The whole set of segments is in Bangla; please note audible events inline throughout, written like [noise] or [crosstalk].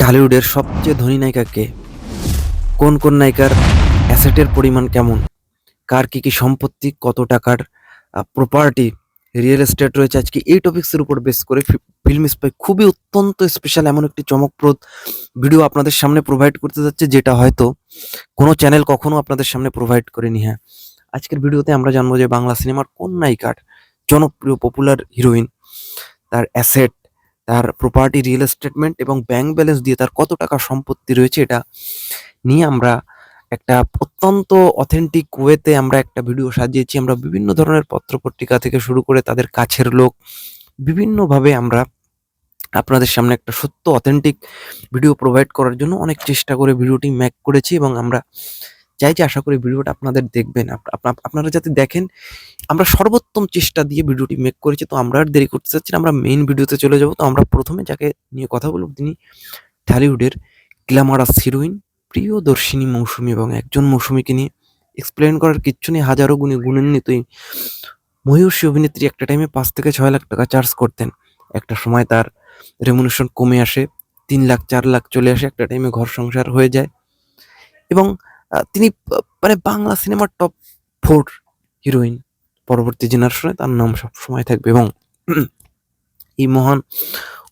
ঢালিউডের সবচেয়ে ধনী নায়িকা কে কোন কোন নায়িকার অ্যাসেটের পরিমাণ কেমন? কার কি কি সম্পত্তি? কত টাকার প্রপার্টি রিয়েল এস্টেট রয়েছে। আজকে এই টপিক্সের উপর বেস করে ফিল্ম স্পাই খুবই অত্যন্ত স্পেশাল এমন একটি চমকপ্রদ ভিডিও আপনাদের সামনে প্রোভাইড করতে যাচ্ছে, যেটা হয়তো কোনো চ্যানেল কখনো আপনাদের সামনে প্রোভাইড করেনি। হ্যাঁ আজকের ভিডিওতে আমরা জানব যে বাংলা সিনেমার কোন নায়িকার জনপ্রিয় পপুলার হিরোইন তার অ্যাসেট তার প্রপার্টি রিয়েল এস্টেটমেন্ট এবং ব্যাংক ব্যালেন্স দিয়ে তার কত টাকা সম্পত্তি রয়েছে এটা নিয়ে আমরা একটা অত্যন্ত অথেন্টিক ওয়েতে আমরা একটা ভিডিও সাজিয়েছি। আমরা বিভিন্ন ধরনের পত্রপত্রিকা থেকে শুরু করে তাদের কাছের লোক বিভিন্নভাবে আমরা আপনাদের সামনে একটা সত্য অথেন্টিক ভিডিও প্রোভাইড করার জন্য অনেক চেষ্টা করে ভিডিওটি ম্যাক করেছি এবং আমরা চাই যে আশা করি ভিডিওটা আপনাদের দেখবেন। আপ- আপ- আপনারা যাতে দেখেন আমরা সর্বোত্তম চেষ্টা দিয়ে ভিডিওটি মেক করেছি তো আমরা দেরি করতে চাচ্ছি না, আমরা মেইন ভিডিওতে চলে যাব তো আমরা প্রথমে যাকে নিয়ে কথা বলব তিনি ঢালিউডের গ্ল্যামারাস হিরোইন প্রিয়দর্শিনী মৌসুমি এবং একজন মৌসুমীকে নিয়ে এক্সপ্লেন করার কিচ্ছু নেই হাজারো গুণে গুণান্বিতই মহিষী অভিনেত্রী একটা টাইমে পাঁচ থেকে ছয় লাখ টাকা চার্জ করতেন। একটা সময় তার রেমুনেশন কমে আসে তিন লাখ চার লাখ চলে আসে একটা টাইমে ঘর সংসার হয়ে যায়। এবং তিনি মানে বাংলা সিনেমার টপ ফোর হিরোইন পরবর্তী জেনারেশনে তার নাম সব সময় থাকবে এবং [clears throat] এই মহান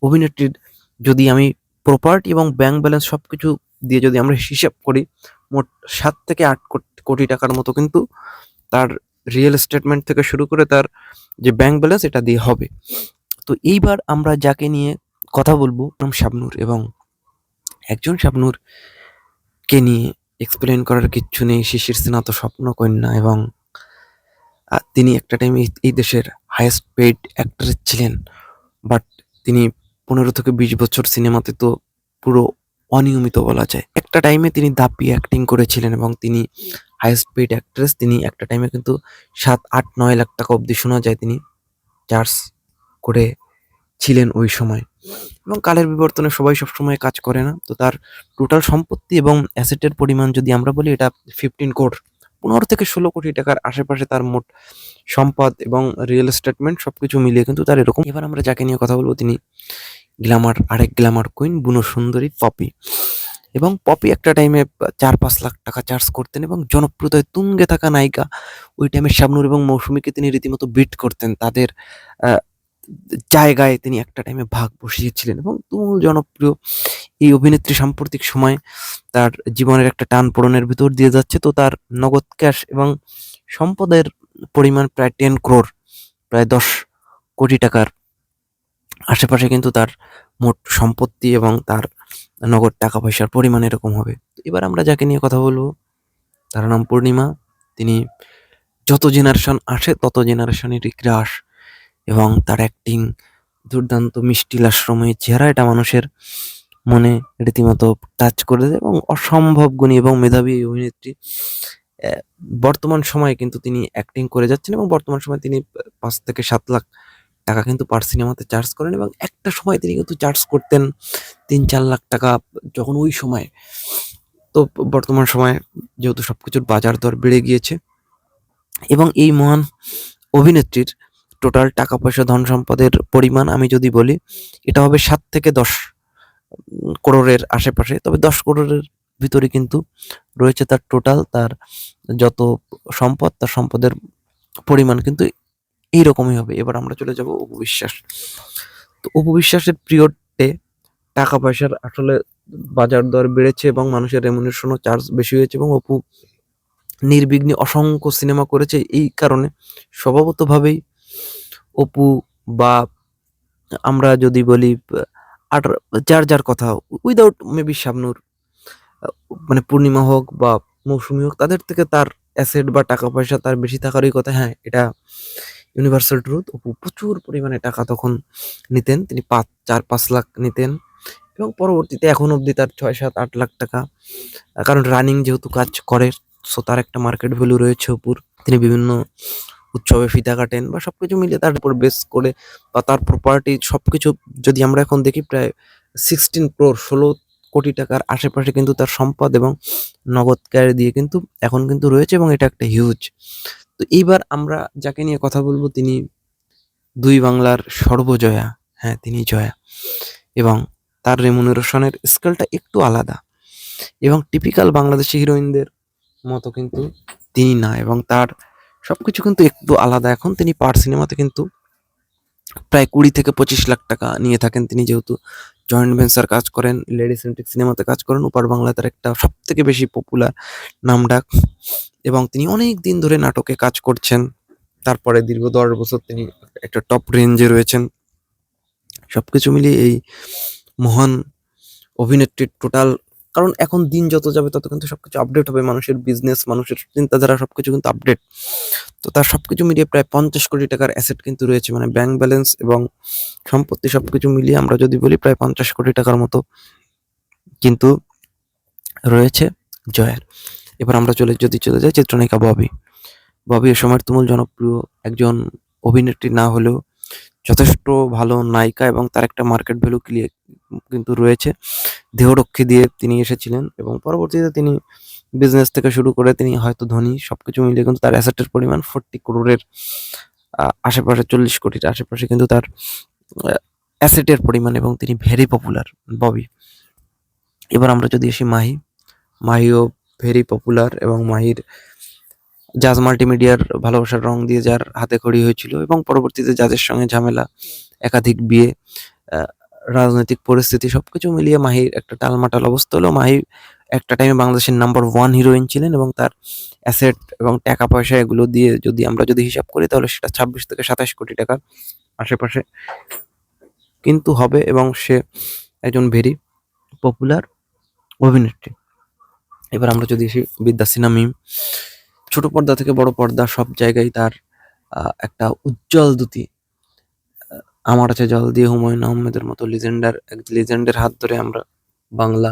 অভিনেত্রীর যদি আমি প্রপার্টি এবং ব্যাংক ব্যালেন্স সব কিছু দিয়ে যদি আমরা হিসাব করি, মোট সাত থেকে আট কোটি- টাকার মতো কিন্তু তার রিয়েল স্টেটমেন্ট থেকে শুরু করে তার যে ব্যাংক ব্যালেন্স এটা দিয়ে হবে। তো এইবার আমরা যাকে নিয়ে কথা বলব শাবনূর এবং একজন শাবনূর কে নিয়ে এক্সপ্লেন করার কিচ্ছু নেই। শিশির সিনহা তো স্বপ্ন কন্যা এবং তিনি একটা টাইমে এই দেশের হায়েস্ট পেইড অ্যাক্টর ছিলেন। বাট তিনি পনেরো থেকে বিশ বছর সিনেমাতে তো পুরো অনিয়মিত বলা যায়। একটা টাইমে তিনি দাপিয়ে অ্যাক্টিং করেছিলেন এবং তিনি হায়েস্ট পেইড অ্যাক্ট্রেস তিনি একটা টাইমে কিন্তু সাত, আট, নয় লাখ টাকা অবধি শোনা যায়। তিনি চার্জ করে ছিলেন ওই সময়। এবং কালের বিবর্তনে সবাই সব সময় কাজ করে না। তো তার টোটাল সম্পত্তি এবং অ্যাসেটের পরিমাণ যদি আমরা বলি, এটা ফিফটিন কোট পনেরো থেকে ষোলো কোটি টাকার আশেপাশে তার মোট সম্পদ এবং রিয়েল স্টেটমেন্ট সব কিছু মিলিয়ে কিন্তু তার এরকম। এবার আমরা যাকে নিয়ে কথা বলব, তিনি গ্ল্যামার আরেক গ্ল্যামার কুইন বুনো সুন্দরী পপি। এবং পপি একটা টাইমে চার পাঁচ লাখ টাকা চার্জ করতেন এবং জনপ্রিয়তায় তুঙ্গে থাকা নায়িকা ওই টাইমে শাবনূর এবং মৌসুমীকে তিনি রীতিমতো বিট করতেন। তাদের জায়গায় তিনি একটা টাইমে ভাগ বসিয়েছিলেন এবং তুমুল জনপ্রিয় এই অভিনেত্রী সাম্প্রতিক সময়ে তার জীবনের একটা টান পূরণের ভিতর দিয়ে যাচ্ছে। তো তার নগদ ক্যাশ এবং সম্পদের পরিমাণ প্রায় টেন ক্রোর প্রায় দশ কোটি টাকার আশেপাশে কিন্তু তার মোট সম্পত্তি এবং তার নগদ টাকা পয়সার পরিমাণ এরকম হবে। এবার আমরা যাকে নিয়ে কথা বলব, তার নাম পূর্ণিমা। তিনি যত জেনারেশন আসে, তত জেনারেশনেরই গ্রাস এবং তার অ্যাক্টিং দুর্দান্ত মিষ্টি লাশ্রময় চেহারা এটা মানুষের মনে রীতিমতো টাচ করে দেয় এবং অসম্ভব গুণী এবং মেধাবী এই অভিনেত্রী বর্তমান সময়ে কিন্তু তিনি অ্যাক্টিং করে যাচ্ছেন এবং বর্তমান সময়ে তিনি পাঁচ থেকে সাত লাখ টাকা কিন্তু পার সিনেমাতে চার্জ করেন এবং একটা সময় তিনি কিন্তু চার্জ করতেন তিন চার লাখ টাকা যখন ওই সময়। তো বর্তমান সময়ে যেহেতু সব কিছুর বাজার দর বেড়ে গিয়েছে এবং এই মহান অভিনেত্রীর টোটাল টাকা পয়সা ধন সম্পদের পরিমাণ আমি যদি বলি, এটা হবে সাত থেকে দশ করোড়ের আশেপাশে। তবে দশ করোড়ের ভিতরে কিন্তু রয়েছে তার টোটাল, তার যত সম্পদ, তার সম্পদের পরিমাণ কিন্তু এইরকমই হবে। এবার আমরা চলে যাব অপু বিশ্বাস তো অপু বিশ্বাসের পিরিয়ডে টাকা পয়সার আসলে বাজার দর বেড়েছে এবং মানুষের রেমুনেশনও চার্জ বেশি হয়েছে এবং অপু নির্বিঘ্নে অসংখ্য সিনেমা করেছে। এই কারণে স্বভাবতভাবেই অপু বা আমরা যদি বলি আর যার যার কথা উইদাউট মেবি শাবনুর মানে পূর্ণিমা হোক বা মৌসুমী হোক, তাদের থেকে তার অ্যাসেট বা টাকা পয়সা তার বেশি থাকারই কথা। হ্যাঁ এটা ইউনিভার্সাল ট্রুথ অপু প্রচুর পরিমাণে টাকা তখন নিতেন। তিনি পাঁচ, চার, পাঁচ লাখ নিতেন এবং পরবর্তীতে এখন অবধি তার ছয়, সাত, আট লাখ টাকা। কারণ রানিং যেহেতু কাজ করে সো তার একটা মার্কেট ভ্যালু রয়েছে অপুর। তিনি বিভিন্ন উৎসবে ফিতা কাটেন বা সবকিছু মিলিয়ে তার উপর বেস করে বা তার প্রপার্টি সবকিছু যদি আমরা এখন দেখি প্রায় সিক্সটিন ক্রোর ষোলো কোটি টাকার আশেপাশে কিন্তু তার সম্পদ এবং নগদ ক্যারে দিয়ে কিন্তু এখন কিন্তু রয়েছে এবং এটা একটা হিউজ তো এইবার আমরা যাকে নিয়ে কথা বলব তিনি দুই বাংলার সর্বজয়া হ্যাঁ তিনি জয়া এবং তার রেমুনারেশনের স্কেলটা একটু আলাদা এবং টিপিক্যাল বাংলাদেশি হিরোইনদের মতো কিন্তু তিনি না এবং তার সবকিছু কিন্তু একটু আলাদা। এখন তিনি পার সিনেমাতে কিন্তু প্রায় কুড়ি থেকে পঁচিশ লাখ টাকা নিয়ে থাকেন। তিনি যেহেতু জয়েন্ট ভেঞ্চার কাজ করেন লেডি সেন্ট্রিক সিনেমাতে কাজ করেন, উপার বাংলা তার একটা সব থেকে বেশি পপুলার নামডাক এবং তিনি অনেক দিন ধরে নাটকে কাজ করছেন। তারপরে দীর্ঘ দশ বছর তিনি একটা টপ রেঞ্জে রয়েছেন। সব কিছু মিলিয়ে এই মহান অভিনেত্রীর টোটাল কারণ এখন দিন যত যাবে তত কিন্তু সবকিছু আপডেট হবে, মানুষের বিজনেস মানুষের চিন্তাধারা সবকিছু কিন্তু আপডেট তো তার সবকিছু মিলিয়ে প্রায় পঞ্চাশ কোটি টাকার অ্যাসেট কিন্তু রয়েছে মানে ব্যাংক ব্যালেন্স এবং সম্পত্তি সবকিছু মিলিয়ে আমরা যদি বলি প্রায় পঞ্চাশ কোটি টাকার মতো কিন্তু রয়েছে জয়ের। এবার আমরা চলে, যদি চলে যাই চিত্রনায়িকা ববি। ববি এ সময়ের তুমুল জনপ্রিয় একজন অভিনেত্রী না হলেও যথেষ্ট ভালো নায়িকা এবং তার একটা মার্কেট ভ্যালু ক্লিয়ার কিন্তু রয়েছে। দেহরক্ষী দিয়ে তিনি এসেছিলেন এবং পরবর্তীতে তিনি বিজনেস থেকে শুরু করে তিনি হয়তো ধনী, সবকিছু মিলিয়ে কিন্তু তার অ্যাসেটের পরিমাণ ফোর্টি করোড়ের আশেপাশে চল্লিশ কোটির আশেপাশে কিন্তু তার অ্যাসেটের পরিমাণ এবং তিনি ভেরি পপুলার ববি। এবার আমরা যদি আসি মাহি, মাহিও ভেরি পপুলার এবং মাহির জাজ মাল্টিমিডিয়ার ভালোবাসার রং দিয়ে যার হাতে খড়ি হয়েছিল এবং পরবর্তীতে জাজের সঙ্গে ঝামেলা, একাধিক বিয়ে রাজনৈতিক পরিস্থিতি, সবকিছু মিলিয়ে মাহির একটা টালমাটাল অবস্থা হলো। মাহি একটা টাইমে বাংলাদেশের নাম্বার ওয়ান হিরোইন ছিলেন এবং তার অ্যাসেট এবং টাকা পয়সা এগুলো দিয়ে যদি আমরা যদি হিসাব করি তাহলে সেটা ছাব্বিশ থেকে সাতাশ কোটি টাকার আশেপাশে কিন্তু হবে এবং সে একজন ভেরি পপুলার অভিনেত্রী। এবার আমরা যদি এসে বিদ্যা মিম। ছোট পর্দা থেকে বড় পর্দা সব জায়গায় তার একটা উজ্জ্বল আহ, আমার আছে জল দিয়ে হুমায়ুন আহমেদের মতো লিজেন্ডার এক লিজেন্ডের হাত ধরে আমরা বাংলা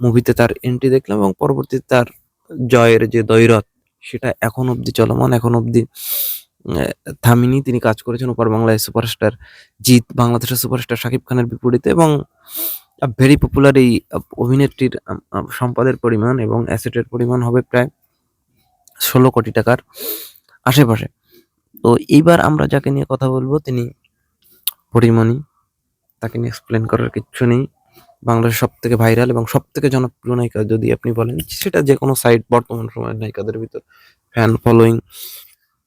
মুভিতে তার এন্ট্রি দেখলাম এবং পরবর্তীতে তার জয়ের যে দৈরত সেটা এখন অবধি চলমান এখন অবধি থামিনি। তিনি কাজ করেছেন ওপার বাংলায় সুপারস্টার জিৎ বাংলাদেশের সুপারস্টার শাকিব খানের বিপরীতে এবং ভেরি পপুলার এই অভিনেত্রীর সম্পদের পরিমাণ এবং অ্যাসেটের পরিমাণ হবে প্রায় ষোলো কোটি টাকার আশেপাশে। তো এইবার আমরা যাকে নিয়ে কথা বলব, তিনি পরিমণি। তাকে নিয়ে এক্সপ্লেন করার কিচ্ছু নেই। বাংলাদেশের সব থেকে ভাইরাল এবং সব থেকে জনপ্রিয় নায়িকা যদি আপনি বলেন, সেটা যে কোনো সাইট বর্তমান সময়ের নায়িকাদের ভিতর। ফ্যান ফলোয়িং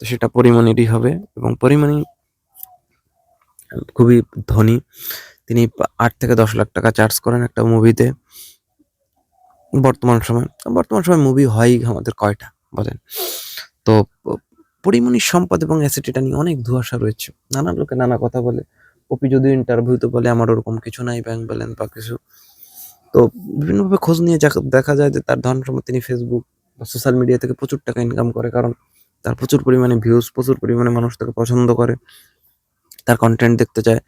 তো সেটা পরিমণিরই হবে এবং পরিমণি খুবই ধনী। তিনি আট থেকে দশ লাখ টাকা চার্জ করেন একটা মুভিতে বর্তমান সময় বর্তমান সময় মুভি হয় আমাদের কয়টা। বলেন। তো প- পরিমণির সম্পদ এবং অ্যাসেট এটা নিয়ে অনেক ধোঁয়াশা রয়েছে। নানা লোকে নানা কথা বলে। পপি যদিও ইন্টারভিউতে বলে, আমার ওরকম কিছু নাই ব্যাংক ব্যালেন্স বা কিছু। তো, বিভিন্নভাবে খোঁজ নিয়ে দেখা যায় যে তার ধন সম্পদ তিনি ফেসবুক বা সোশ্যাল মিডিয়া থেকে প্রচুর টাকা ইনকাম করে। কারণ তার প্রচুর পরিমাণে ভিউজ প্রচুর পরিমাণে মানুষ তাকে পছন্দ করে। তার কন্টেন্ট দেখতে চায়।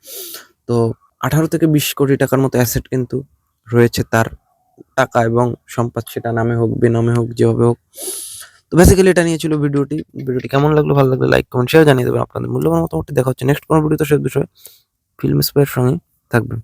তো, আঠারো থেকে বিশ কোটি টাকার মতো অ্যাসেট কিন্তু রয়েছে তার টাকা এবং সম্পদ, সেটা নামে হোক, বেনামে হোক, যেভাবে হোক। তো বেসিক্যালি এটা নিয়ে ছিল ভিডিওটি। ভিডিওটি কেমন লাগল, ভালো লাগলে লাইক কমেন্ট শেয়ার জানিয়ে দেবেন। আপনাদের মূল্যবান মতামতটি দেখা হচ্ছে নেক্সট কোনো ভিডিওতে সে বিষয়ে। ফিল্ম স্পেয়ার সঙ্গে থাকবেন।